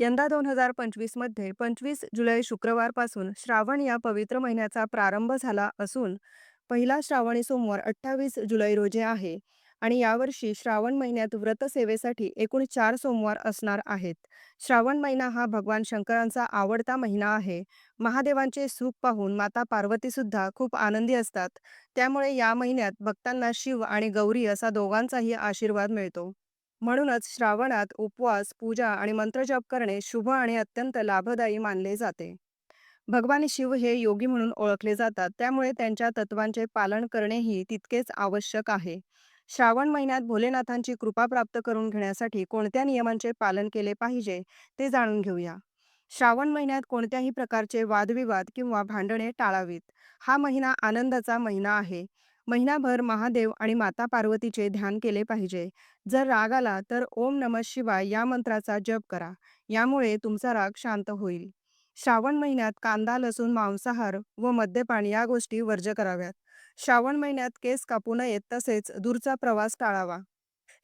यंदा दोन हजार पंचवीसमध्ये पंचवीस जुलै शुक्रवारपासून श्रावण या पवित्र महिन्याचा प्रारंभ झाला असून पहिला श्रावणी सोमवार अठ्ठावीस जुलै रोजी आहे आणि यावर्षी श्रावण महिन्यात व्रतसेवेसाठी एकूण चार सोमवार असणार आहेत. श्रावण महिना हा भगवान शंकरांचा आवडता महिना आहे. महादेवांचे सुख पाहून माता पार्वतीसुद्धा खूप आनंदी असतात. त्यामुळे या महिन्यात भक्तांना शिव आणि गौरी असा दोघांचाही आशीर्वाद मिळतो. म्हणूनच श्रावणात उपवास पूजा आणि मंत्रजप करणे शुभ आणि अत्यंत लाभदायी मानले जाते. भगवान शिव हे योगी म्हणून ओळखले जातात त्यामुळे त्यांच्या तत्वांचे पालन करणेही तितकेच आवश्यक आहे. श्रावण महिन्यात भोलेनाथांची कृपा प्राप्त करून घेण्यासाठी कोणत्या नियमांचे पालन केले पाहिजे ते जाणून घेऊया. श्रावण महिन्यात कोणत्याही प्रकारचे वादविवाद किंवा भांडणे टाळावीत. हा महिना आनंदाचा महिना आहे. महिनाभर महादेव आणि माता पार्वतीचे ध्यान केले पाहिजे. जर राग आला तर ओम नम शिवाय या मंत्राचा जप करा. यामुळे तुमचा राग शांत होईल. श्रावण महिन्यात कांदा लसूण मांसाहार व मद्यपान या गोष्टी वर्ज्य कराव्यात. श्रावण महिन्यात केस कापू नयेत तसेच दूरचा प्रवास टाळावा.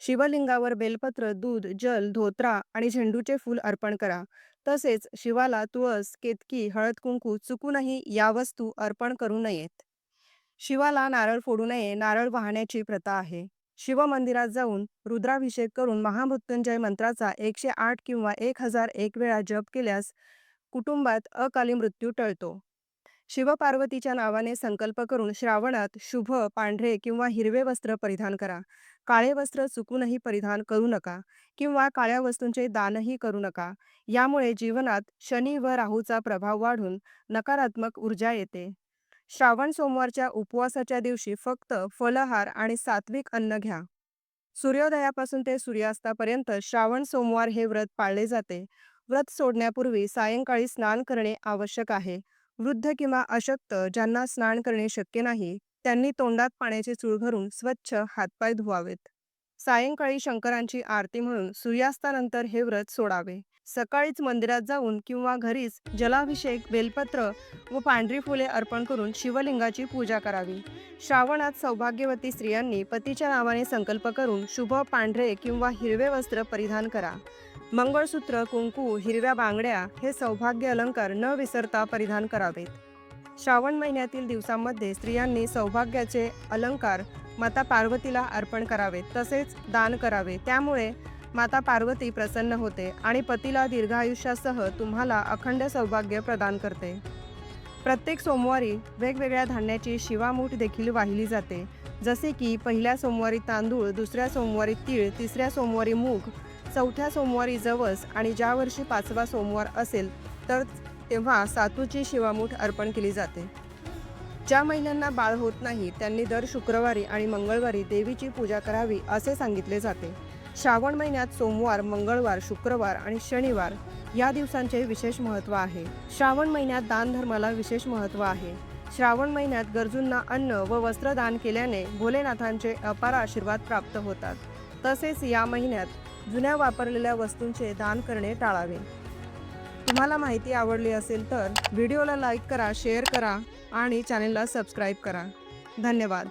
शिवलिंगावर बेलपत्र दूध जल धोत्रा आणि झेंडूचे फूल अर्पण करा. तसेच शिवाला तुळस केतकी हळद कुंकू चुकूनही या वस्तू अर्पण करू नयेत. शिवाला नारळ फोडू नये नारळ वाहण्याची प्रथा आहे. शिव मंदिरात जाऊन रुद्राभिषेक करून महामृत्युंजय मंत्राचा एकशे आठ किंवा एक हजार एक वेळा जप केल्यास कुटुंबात अकाली मृत्यू टळतो. शिवपार्वतीच्या नावाने संकल्प करून श्रावणात शुभ पांढरे किंवा हिरवे वस्त्र परिधान करा. काळे वस्त्र चुकूनही परिधान करू नका किंवा काळ्या वस्तूंचे दानही करू नका. यामुळे जीवनात शनी व राहूचा प्रभाव वाढून नकारात्मक ऊर्जा येते. श्रावण सोमवारच्या उपवासाच्या दिवशी फक्त फलहार आणि सात्विक अन्न घ्या. सूर्योदयापासून ते सूर्यास्तापर्यंत श्रावण सोमवार हे व्रत पाळले जाते. व्रत सोडण्यापूर्वी सायंकाळी स्नान करणे आवश्यक आहे. वृद्ध किंवा अशक्त ज्यांना स्नान करणे शक्य नाही त्यांनी तोंडात पाण्याचे चूळ भरून स्वच्छ हातपाय धुवावेत. सायंकाळी शंकरांची आरती म्हणून सूर्यास्तानंतर हे व्रत सोडावे. सकाळीच मंदिरात जाऊन किंवा घरीच जलाभिषेक बेलपत्र व पांढरी फुले अर्पण करून शिवलिंगाची पूजा करावी. श्रावणात सौभाग्यवती स्त्रियांनी पतीच्या नावाने संकल्प करून शुभ पांढरे किंवा हिरवे वस्त्र परिधान करा. मंगळसूत्र कुंकू हिरव्या बांगड्या हे सौभाग्य अलंकार न विसरता परिधान करावेत. श्रावण महिन्यातील दिवसांमध्ये स्त्रियांनी सौभाग्याचे अलंकार माता पार्वतीला अर्पण करावेत तसेच दान करावे. त्यामुळे माता पार्वती प्रसन्न होते आणि पतीला दीर्घायुष्यासह तुम्हाला अखंड सौभाग्य प्रदान करते. प्रत्येक सोमवारी वेगवेगळ्या धान्याची शिवामूठ देखील वाहिली जाते. जसे की पहिल्या सोमवारी तांदूळ दुसऱ्या सोमवारी तीळ तिसऱ्या सोमवारी मूग चौथ्या सोमवारी जवस आणि ज्या वर्षी पाचवा सोमवार असेल तर तेव्हा सातूची शिवामूठ अर्पण केली जाते. ज्या महिलांना बाळ होत नाही त्यांनी दर शुक्रवारी आणि मंगळवारी देवीची पूजा करावी असे सांगितले जाते. श्रावण महिन्यात सोमवार मंगळवार शुक्रवार आणि शनिवार या दिवसांचे विशेष महत्त्व आहे. श्रावण महिन्यात दानधर्माला विशेष महत्त्व आहे. श्रावण महिन्यात गरजूंना अन्न व वस्त्र दान केल्याने भोलेनाथांचे अपार आशीर्वाद प्राप्त होतात. तसेच या महिन्यात जुन्या वापरलेल्या वस्तूंचे दान करणे टाळावे. तुम्हाला माहिती आवडली असेल तर व्हिडिओला लाईक करा शेअर करा आणि चॅनेलला सबस्क्राईब करा. धन्यवाद.